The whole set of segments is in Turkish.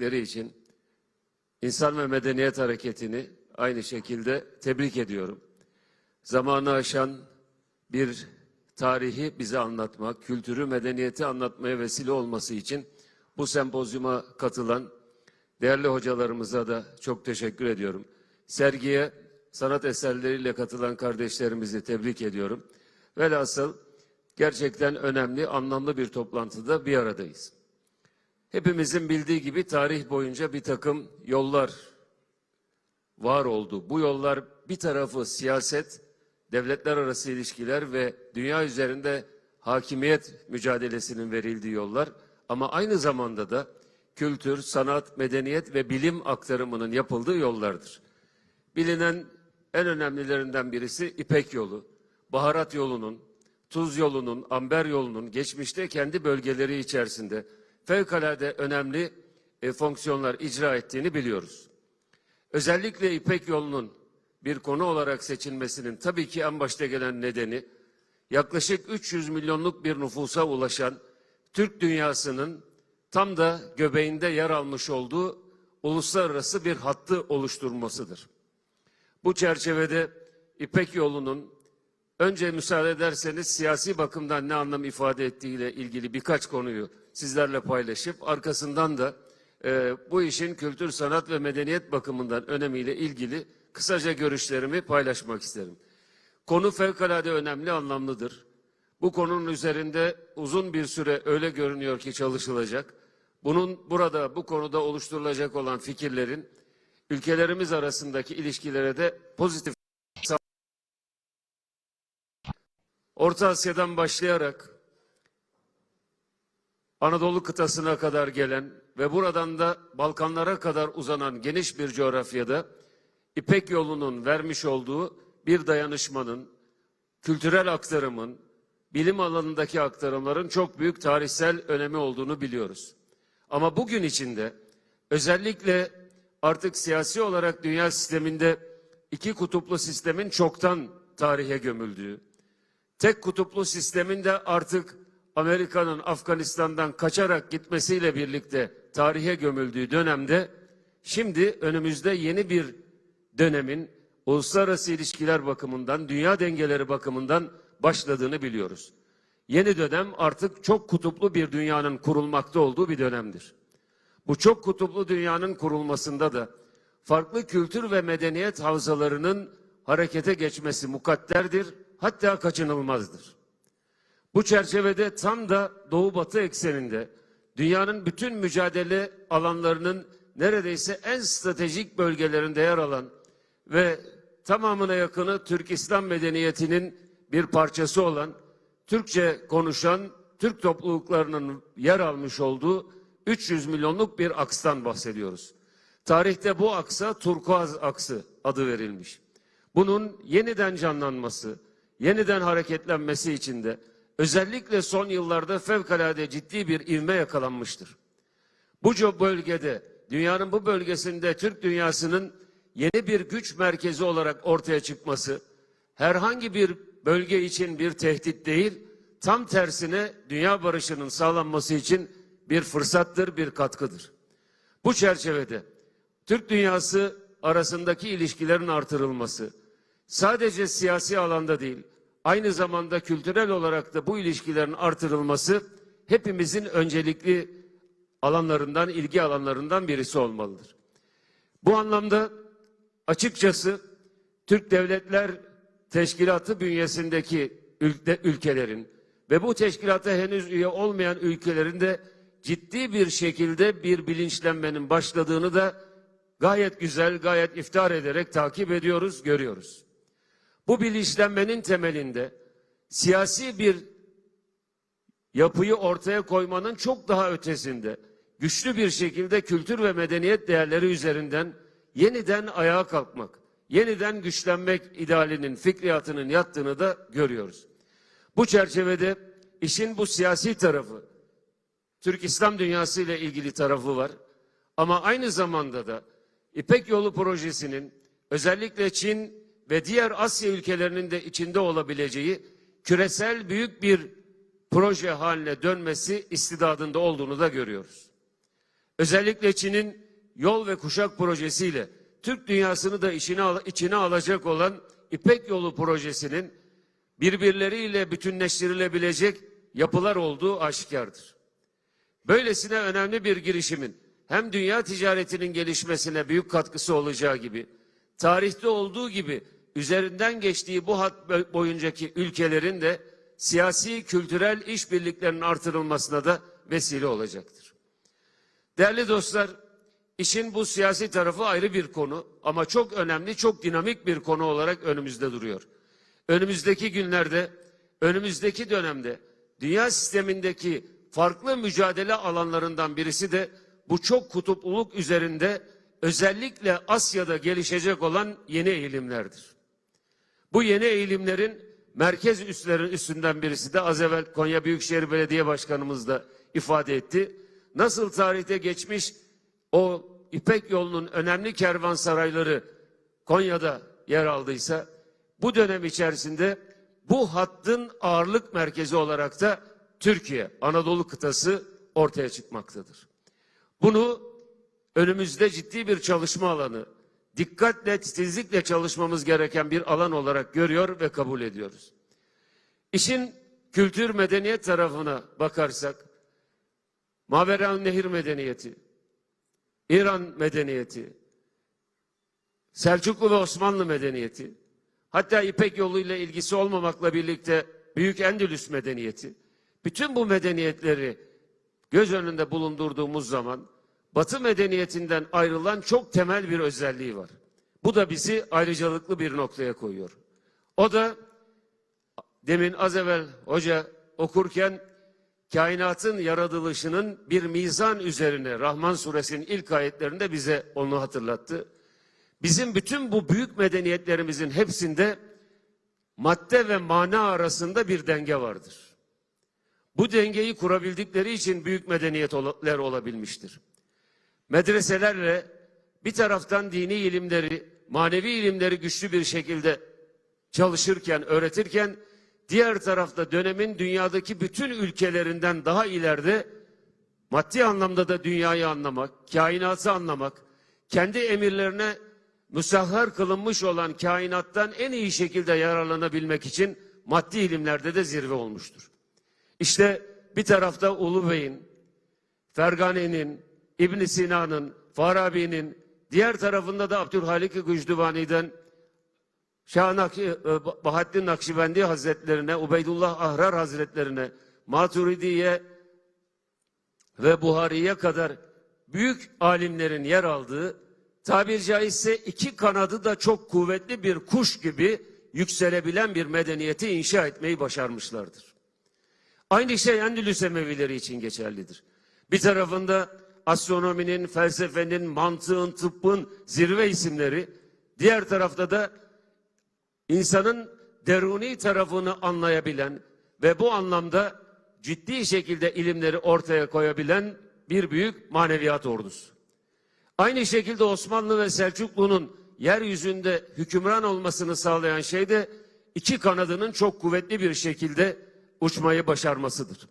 için İnsan ve Medeniyet Hareketi'ni aynı şekilde tebrik ediyorum. Zamanı aşan bir tarihi bize anlatmak, kültürü, medeniyeti anlatmaya vesile olması için bu sempozyuma katılan değerli hocalarımıza da çok teşekkür ediyorum. Sergiye sanat eserleriyle katılan kardeşlerimizi tebrik ediyorum. Velhasıl gerçekten önemli, anlamlı bir toplantıda bir aradayız. Hepimizin bildiği gibi tarih boyunca bir takım yollar var oldu. Bu yollar bir tarafı siyaset, devletler arası ilişkiler ve dünya üzerinde hakimiyet mücadelesinin verildiği yollar ama aynı zamanda da kültür, sanat, medeniyet ve bilim aktarımının yapıldığı yollardır. Bilinen en önemlilerinden birisi İpek yolu. Baharat yolunun, Tuz yolunun, Amber yolunun geçmişte kendi bölgeleri içerisinde fevkalade önemli e, fonksiyonlar icra ettiğini biliyoruz. Özellikle İpek yolunun bir konu olarak seçilmesinin tabii ki en başta gelen nedeni yaklaşık 300 milyonluk bir nüfusa ulaşan Türk dünyasının tam da göbeğinde yer almış olduğu uluslararası bir hattı oluşturmasıdır. Bu çerçevede İpek yolunun önce müsaade ederseniz siyasi bakımdan ne anlam ifade ettiğiyle ilgili birkaç konuyu sizlerle paylaşıp arkasından da e, bu işin kültür, sanat ve medeniyet bakımından önemiyle ilgili kısaca görüşlerimi paylaşmak isterim. Konu fevkalade önemli, anlamlıdır. Bu konunun üzerinde uzun bir süre öyle görünüyor ki çalışılacak. Bunun burada bu konuda oluşturulacak olan fikirlerin ülkelerimiz arasındaki ilişkilere de pozitif Orta Asya'dan başlayarak Anadolu kıtasına kadar gelen ve buradan da Balkanlara kadar uzanan geniş bir coğrafyada İpek yolunun vermiş olduğu bir dayanışmanın, kültürel aktarımın, bilim alanındaki aktarımların çok büyük tarihsel önemi olduğunu biliyoruz. Ama bugün içinde özellikle artık siyasi olarak dünya sisteminde iki kutuplu sistemin çoktan tarihe gömüldüğü, tek kutuplu sistemin de artık Amerika'nın Afganistan'dan kaçarak gitmesiyle birlikte tarihe gömüldüğü dönemde şimdi önümüzde yeni bir dönemin uluslararası ilişkiler bakımından, dünya dengeleri bakımından başladığını biliyoruz. Yeni dönem artık çok kutuplu bir dünyanın kurulmakta olduğu bir dönemdir. Bu çok kutuplu dünyanın kurulmasında da farklı kültür ve medeniyet havzalarının harekete geçmesi mukadderdir, hatta kaçınılmazdır. Bu çerçevede tam da Doğu Batı ekseninde dünyanın bütün mücadele alanlarının neredeyse en stratejik bölgelerinde yer alan ve tamamına yakını Türk İslam medeniyetinin bir parçası olan Türkçe konuşan Türk topluluklarının yer almış olduğu 300 milyonluk bir akstan bahsediyoruz. Tarihte bu aksa turkuaz aksı adı verilmiş. Bunun yeniden canlanması, yeniden hareketlenmesi için de özellikle son yıllarda fevkalade ciddi bir ivme yakalanmıştır. Bu bölgede, dünyanın bu bölgesinde Türk dünyasının yeni bir güç merkezi olarak ortaya çıkması, herhangi bir bölge için bir tehdit değil, tam tersine dünya barışının sağlanması için bir fırsattır, bir katkıdır. Bu çerçevede Türk dünyası arasındaki ilişkilerin artırılması, sadece siyasi alanda değil, aynı zamanda kültürel olarak da bu ilişkilerin artırılması hepimizin öncelikli alanlarından, ilgi alanlarından birisi olmalıdır. Bu anlamda açıkçası Türk Devletler Teşkilatı bünyesindeki ülke, ülkelerin ve bu teşkilata henüz üye olmayan ülkelerin de ciddi bir şekilde bir bilinçlenmenin başladığını da gayet güzel, gayet iftihar ederek takip ediyoruz, görüyoruz. Bu bilinçlenmenin temelinde siyasi bir yapıyı ortaya koymanın çok daha ötesinde güçlü bir şekilde kültür ve medeniyet değerleri üzerinden yeniden ayağa kalkmak, yeniden güçlenmek idealinin, fikriyatının yattığını da görüyoruz. Bu çerçevede işin bu siyasi tarafı, Türk İslam dünyası ile ilgili tarafı var. Ama aynı zamanda da İpek Yolu projesinin özellikle Çin ve diğer Asya ülkelerinin de içinde olabileceği küresel büyük bir proje haline dönmesi istidadında olduğunu da görüyoruz. özellikle Çin'in yol ve kuşak projesiyle Türk dünyasını da içine, al- içine alacak olan İpek Yolu projesinin birbirleriyle bütünleştirilebilecek yapılar olduğu aşikardır. Böylesine önemli bir girişimin hem dünya ticaretinin gelişmesine büyük katkısı olacağı gibi, tarihte olduğu gibi üzerinden geçtiği bu hat bo- boyuncaki ülkelerin de siyasi, kültürel işbirliklerinin artırılmasına da vesile olacaktır. Değerli dostlar, işin bu siyasi tarafı ayrı bir konu ama çok önemli, çok dinamik bir konu olarak önümüzde duruyor. Önümüzdeki günlerde, önümüzdeki dönemde dünya sistemindeki farklı mücadele alanlarından birisi de bu çok kutupluluk üzerinde özellikle Asya'da gelişecek olan yeni eğilimlerdir. Bu yeni eğilimlerin merkez üslerin üstünden birisi de az evvel Konya Büyükşehir Belediye Başkanımız da ifade etti. Nasıl tarihte geçmiş o İpek yolunun önemli kervansarayları Konya'da yer aldıysa bu dönem içerisinde bu hattın ağırlık merkezi olarak da Türkiye, Anadolu kıtası ortaya çıkmaktadır. Bunu önümüzde ciddi bir çalışma alanı, dikkatle, titizlikle çalışmamız gereken bir alan olarak görüyor ve kabul ediyoruz. İşin kültür medeniyet tarafına bakarsak, Maveran Nehir medeniyeti, İran medeniyeti, Selçuklu ve Osmanlı medeniyeti, hatta İpek yoluyla ilgisi olmamakla birlikte Büyük Endülüs medeniyeti, bütün bu medeniyetleri göz önünde bulundurduğumuz zaman Batı medeniyetinden ayrılan çok temel bir özelliği var. Bu da bizi ayrıcalıklı bir noktaya koyuyor. O da demin az evvel hoca okurken kainatın yaratılışının bir mizan üzerine Rahman suresinin ilk ayetlerinde bize onu hatırlattı. Bizim bütün bu büyük medeniyetlerimizin hepsinde madde ve mana arasında bir denge vardır. Bu dengeyi kurabildikleri için büyük medeniyetler olabilmiştir. Medreselerle bir taraftan dini ilimleri, manevi ilimleri güçlü bir şekilde çalışırken, öğretirken diğer tarafta dönemin dünyadaki bütün ülkelerinden daha ileride maddi anlamda da dünyayı anlamak, kainatı anlamak, kendi emirlerine müsahhar kılınmış olan kainattan en iyi şekilde yararlanabilmek için maddi ilimlerde de zirve olmuştur. İşte bir tarafta Ulu Bey'in, Fergane'nin, İbn Sina'nın, Farabi'nin, diğer tarafında da Abdülhalik Gücdüvani'den Şah Nak e, Bahattin Nakşibendi Hazretlerine, Ubeydullah Ahrar Hazretlerine, Maturidiye ve Buhari'ye kadar büyük alimlerin yer aldığı, tabir caizse iki kanadı da çok kuvvetli bir kuş gibi yükselebilen bir medeniyeti inşa etmeyi başarmışlardır. Aynı şey Endülüs Emevileri için geçerlidir. Bir tarafında astronominin, felsefenin, mantığın, tıbbın zirve isimleri, diğer tarafta da insanın deruni tarafını anlayabilen ve bu anlamda ciddi şekilde ilimleri ortaya koyabilen bir büyük maneviyat ordusu. Aynı şekilde Osmanlı ve Selçuklu'nun yeryüzünde hükümran olmasını sağlayan şey de iki kanadının çok kuvvetli bir şekilde uçmayı başarmasıdır.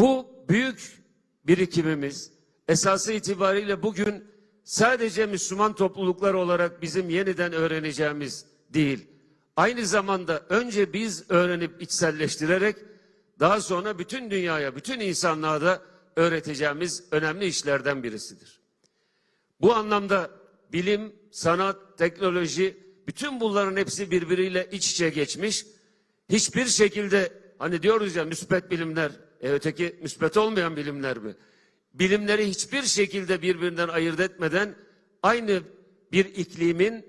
Bu büyük birikimimiz esası itibariyle bugün sadece Müslüman topluluklar olarak bizim yeniden öğreneceğimiz değil. Aynı zamanda önce biz öğrenip içselleştirerek daha sonra bütün dünyaya, bütün insanlığa da öğreteceğimiz önemli işlerden birisidir. Bu anlamda bilim, sanat, teknoloji bütün bunların hepsi birbiriyle iç içe geçmiş. Hiçbir şekilde hani diyoruz ya müspet bilimler, e öteki müspet olmayan bilimler mi? Bilimleri hiçbir şekilde birbirinden ayırt etmeden aynı bir iklimin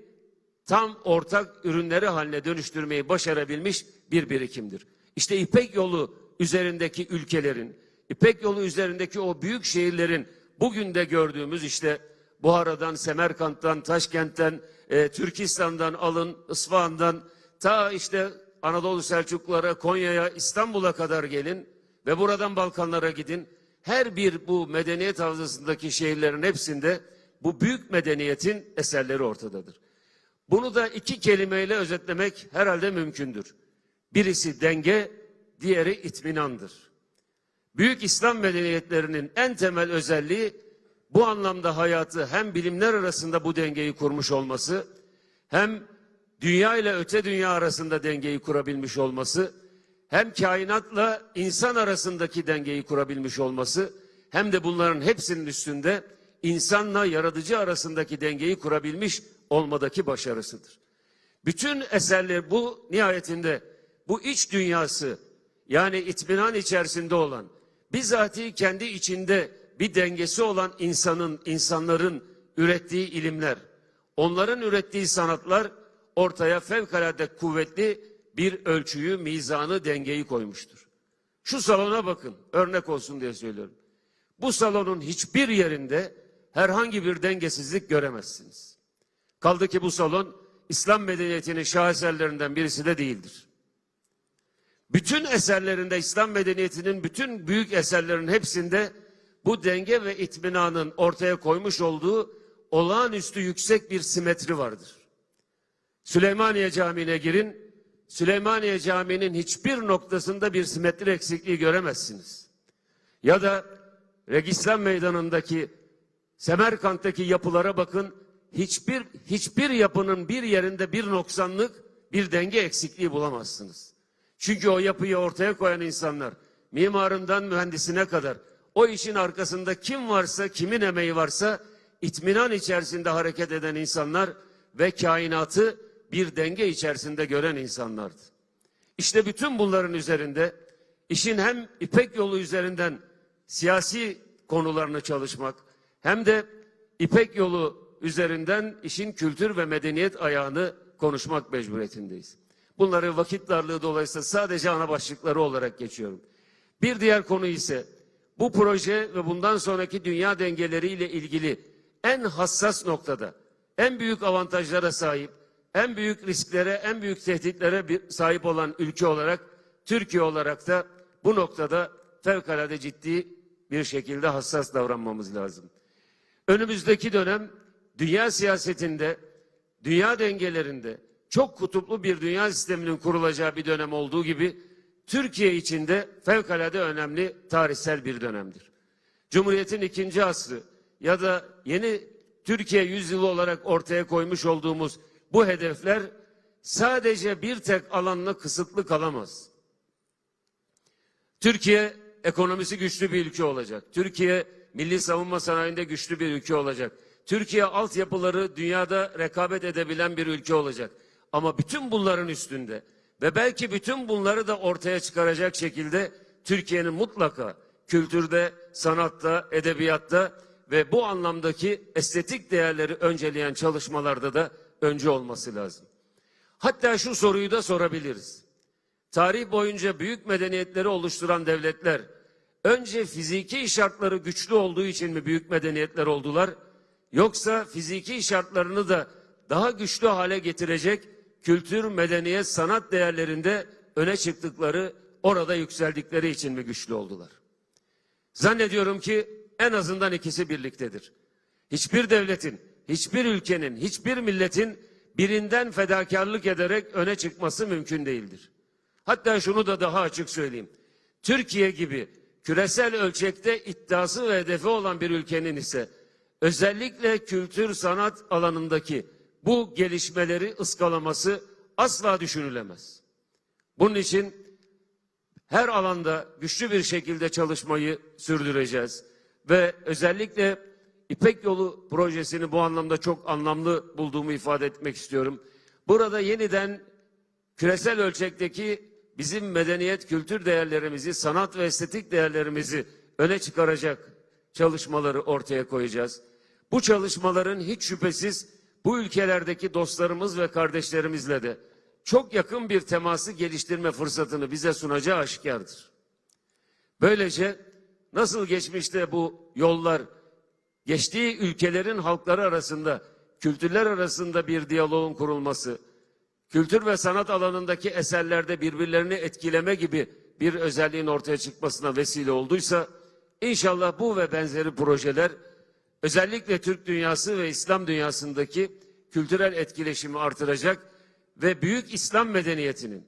tam ortak ürünleri haline dönüştürmeyi başarabilmiş bir birikimdir. İşte İpek yolu üzerindeki ülkelerin, İpek yolu üzerindeki o büyük şehirlerin bugün de gördüğümüz işte Buhara'dan, Semerkant'tan, Taşkent'ten, e, Türkistan'dan alın, İsfahan'dan ta işte Anadolu Selçuklulara, Konya'ya, İstanbul'a kadar gelin ve buradan Balkanlara gidin. Her bir bu medeniyet havzasındaki şehirlerin hepsinde bu büyük medeniyetin eserleri ortadadır. Bunu da iki kelimeyle özetlemek herhalde mümkündür. Birisi denge, diğeri itminandır. Büyük İslam medeniyetlerinin en temel özelliği bu anlamda hayatı hem bilimler arasında bu dengeyi kurmuş olması hem dünya ile öte dünya arasında dengeyi kurabilmiş olması hem kainatla insan arasındaki dengeyi kurabilmiş olması hem de bunların hepsinin üstünde insanla yaratıcı arasındaki dengeyi kurabilmiş olmadaki başarısıdır. Bütün eserler bu nihayetinde bu iç dünyası yani itminan içerisinde olan bizatihi kendi içinde bir dengesi olan insanın, insanların ürettiği ilimler, onların ürettiği sanatlar ortaya fevkalade kuvvetli bir ölçüyü, mizanı, dengeyi koymuştur. Şu salona bakın, örnek olsun diye söylüyorum. Bu salonun hiçbir yerinde herhangi bir dengesizlik göremezsiniz. Kaldı ki bu salon İslam medeniyetinin şaheserlerinden birisi de değildir. Bütün eserlerinde İslam medeniyetinin bütün büyük eserlerin hepsinde bu denge ve itminanın ortaya koymuş olduğu olağanüstü yüksek bir simetri vardır. Süleymaniye Camii'ne girin, Süleymaniye Camii'nin hiçbir noktasında bir simetri eksikliği göremezsiniz. Ya da Registan Meydanı'ndaki Semerkant'taki yapılara bakın, hiçbir hiçbir yapının bir yerinde bir noksanlık, bir denge eksikliği bulamazsınız. Çünkü o yapıyı ortaya koyan insanlar, mimarından mühendisine kadar, o işin arkasında kim varsa, kimin emeği varsa, itminan içerisinde hareket eden insanlar ve kainatı bir denge içerisinde gören insanlardı. İşte bütün bunların üzerinde işin hem İpek yolu üzerinden siyasi konularını çalışmak hem de İpek yolu üzerinden işin kültür ve medeniyet ayağını konuşmak mecburiyetindeyiz. Bunları vakit darlığı dolayısıyla sadece ana başlıkları olarak geçiyorum. Bir diğer konu ise bu proje ve bundan sonraki dünya dengeleriyle ilgili en hassas noktada, en büyük avantajlara sahip, en büyük risklere, en büyük tehditlere sahip olan ülke olarak, Türkiye olarak da bu noktada fevkalade ciddi bir şekilde hassas davranmamız lazım. Önümüzdeki dönem dünya siyasetinde, dünya dengelerinde çok kutuplu bir dünya sisteminin kurulacağı bir dönem olduğu gibi Türkiye için de fevkalade önemli tarihsel bir dönemdir. Cumhuriyetin ikinci asrı ya da yeni Türkiye yüzyılı olarak ortaya koymuş olduğumuz bu hedefler sadece bir tek alanla kısıtlı kalamaz. Türkiye ekonomisi güçlü bir ülke olacak. Türkiye milli savunma sanayinde güçlü bir ülke olacak. Türkiye altyapıları dünyada rekabet edebilen bir ülke olacak. Ama bütün bunların üstünde ve belki bütün bunları da ortaya çıkaracak şekilde Türkiye'nin mutlaka kültürde, sanatta, edebiyatta ve bu anlamdaki estetik değerleri önceleyen çalışmalarda da önce olması lazım. Hatta şu soruyu da sorabiliriz. Tarih boyunca büyük medeniyetleri oluşturan devletler önce fiziki şartları güçlü olduğu için mi büyük medeniyetler oldular? Yoksa fiziki şartlarını da daha güçlü hale getirecek kültür, medeniyet, sanat değerlerinde öne çıktıkları, orada yükseldikleri için mi güçlü oldular? Zannediyorum ki en azından ikisi birliktedir. Hiçbir devletin, hiçbir ülkenin, hiçbir milletin birinden fedakarlık ederek öne çıkması mümkün değildir. Hatta şunu da daha açık söyleyeyim. Türkiye gibi küresel ölçekte iddiası ve hedefi olan bir ülkenin ise özellikle kültür sanat alanındaki bu gelişmeleri ıskalaması asla düşünülemez. Bunun için her alanda güçlü bir şekilde çalışmayı sürdüreceğiz. Ve özellikle İpek Yolu projesini bu anlamda çok anlamlı bulduğumu ifade etmek istiyorum. Burada yeniden küresel ölçekteki bizim medeniyet, kültür değerlerimizi, sanat ve estetik değerlerimizi öne çıkaracak çalışmaları ortaya koyacağız. Bu çalışmaların hiç şüphesiz bu ülkelerdeki dostlarımız ve kardeşlerimizle de çok yakın bir teması geliştirme fırsatını bize sunacağı aşikardır. Böylece nasıl geçmişte bu yollar geçtiği ülkelerin halkları arasında, kültürler arasında bir diyaloğun kurulması, kültür ve sanat alanındaki eserlerde birbirlerini etkileme gibi bir özelliğin ortaya çıkmasına vesile olduysa, inşallah bu ve benzeri projeler özellikle Türk dünyası ve İslam dünyasındaki kültürel etkileşimi artıracak ve büyük İslam medeniyetinin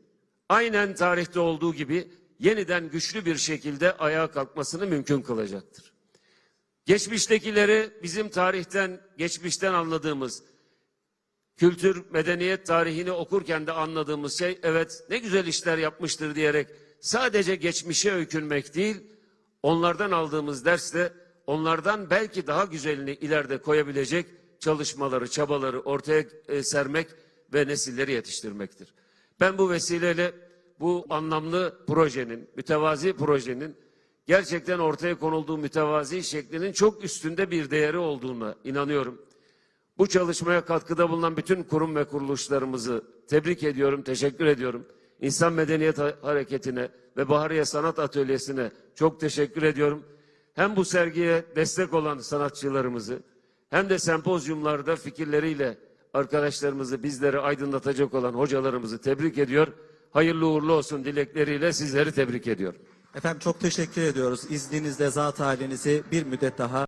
aynen tarihte olduğu gibi yeniden güçlü bir şekilde ayağa kalkmasını mümkün kılacaktır. Geçmiştekileri bizim tarihten, geçmişten anladığımız, kültür, medeniyet tarihini okurken de anladığımız şey evet ne güzel işler yapmıştır diyerek sadece geçmişe öykünmek değil, onlardan aldığımız dersle onlardan belki daha güzelini ileride koyabilecek çalışmaları, çabaları ortaya e, sermek ve nesilleri yetiştirmektir. Ben bu vesileyle bu anlamlı projenin, mütevazi projenin gerçekten ortaya konulduğu mütevazi şeklinin çok üstünde bir değeri olduğuna inanıyorum. Bu çalışmaya katkıda bulunan bütün kurum ve kuruluşlarımızı tebrik ediyorum, teşekkür ediyorum. İnsan Medeniyet Ha- Hareketi'ne ve Bahariye Sanat Atölyesi'ne çok teşekkür ediyorum. Hem bu sergiye destek olan sanatçılarımızı hem de sempozyumlarda fikirleriyle arkadaşlarımızı bizleri aydınlatacak olan hocalarımızı tebrik ediyor. Hayırlı uğurlu olsun dilekleriyle sizleri tebrik ediyorum. Efendim çok teşekkür ediyoruz. İzninizle zat halinizi bir müddet daha